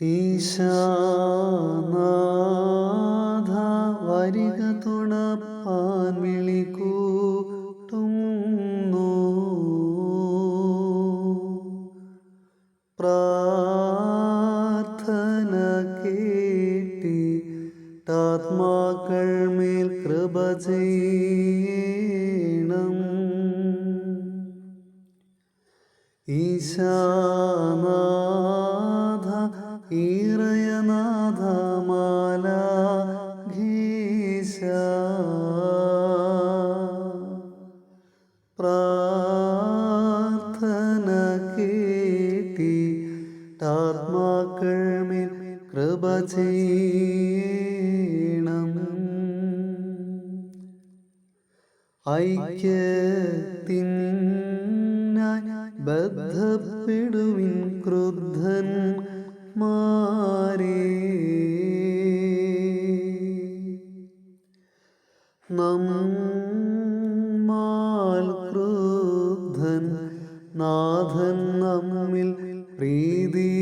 ഈശാനാഥ വരിക തുണപ്പാൻ വിളിക്കൂട്ടുന്നു പ്രാർത്ഥന കേട്ടി താത്മാക്കൾ മേൽ കൃപ ചെയ്യണം. ഈശാനാഥ കേട്ടിട്ടാത്മാക്കൾ മേൽ കൃപ ചെയ്യണം. ഐക്യത്തിൻ ബദ്ധപ്പെടുവിൻ ക്രുദ്ധൻ മാരേ നമ്മാൽ നാഥൻ നമ്മിൽ പ്രീതിപ്പെട്ടു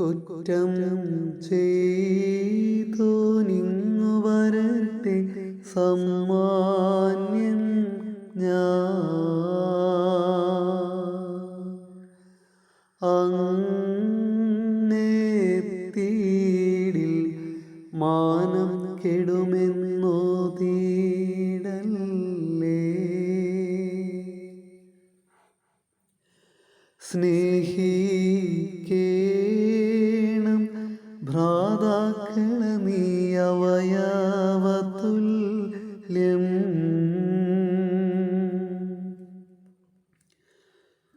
കുറ്റം ചെയ്തു നിങ്ങു വരട്ടെ സമ്മാന്യം ഞാൻ അങ്ങെത്തിയിടിൽ മാനം കെടുമെന്നോ തീടല്ലേ? സ്നേഹിക്കേണം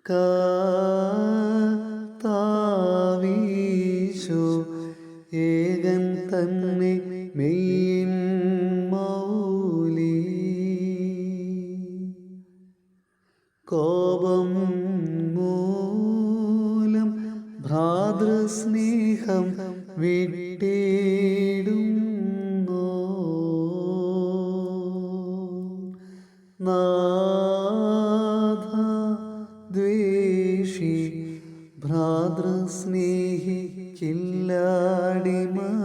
കാവീശോ ഏകൻ തന്നെ മെയ്യിൻ മൗലി. കോപം മൂലം ഭ്രാതൃസ്നേഹം വിട്ടിടുന്നു? നാഥ ദ്വേഷി ഭ്രാതൃസ്നേഹി കില്ലാടിമത്വം